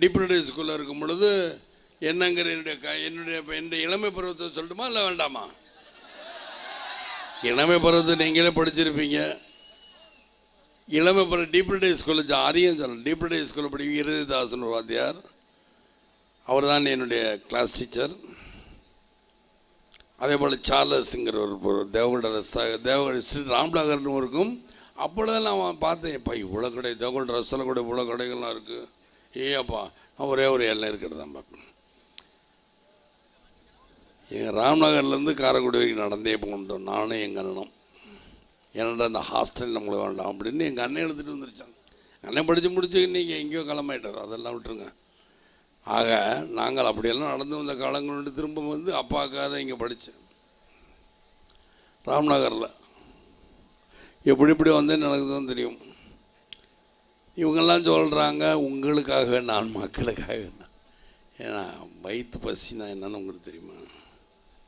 Deputy ஸ்கூலில் இருக்கும் பொழுது என்னங்கிற என்னுடைய க என்னுடைய என்னுடைய இளமை பருவத்தை சொல்லட்டுமா இல்லை வேண்டாமா? இளமை பருவத்தை நீங்களே படிச்சிருப்பீங்க. இளமை பருவம் டிப்யூட்டி ஸ்கூலில் அதிகம் சொல்லணும். டிப்யூட்டி ஸ்கூலில் படிக்கும் இறுதிதாசன் ஒரு வாத்தியார். அவர் தான் என்னுடைய கிளாஸ் டீச்சர் அதே போல் சார்லஸ்ங்கிற ஒரு ஒரு தேவகுண்ட ஸ்ரீ ராம்நகர்னு இருக்கும் அப்பொழுது நான் பார்த்தேன் இப்போ இவ்வளோ கடை தேவகுண்ட ரசத்தில் கூட இவ்வளோ கடைகள்லாம் இருக்குது ஏ அப்பா நான் ஒரே ஒரு எல்லை இருக்கிறது தான் பார்ப்பேன் எங்கள் ராம்நகர்லேருந்து காரைக்குடி வரைக்கும் நடந்தே போகணும். நானும் எங்கள் அண்ணனும். என்னடா அந்த ஹாஸ்டல் நம்மளை வேண்டாம் அப்படின்னு எங்கள் அண்ணன் எழுதிட்டு வந்துருச்சாங்க அண்ணன் படித்து முடிச்சு நீங்கள் எங்கேயோ கிளம்பிட்டார். அதெல்லாம் விட்டுருங்க. ஆக நாங்கள் அப்படியெல்லாம் நடந்து வந்த காலங்களோடு திரும்ப வந்து அப்பாக்காக தான் இங்கே படித்தேன் ராம்நகரில். எப்படி இப்படி வந்தேன்னு எனக்கு தான் தெரியும். இவங்கெல்லாம் சொல்கிறாங்க உங்களுக்காக நான் மக்களுக்காக ஏன்னா வயிற்று பசினா என்னன்னு உங்களுக்கு தெரியுமா?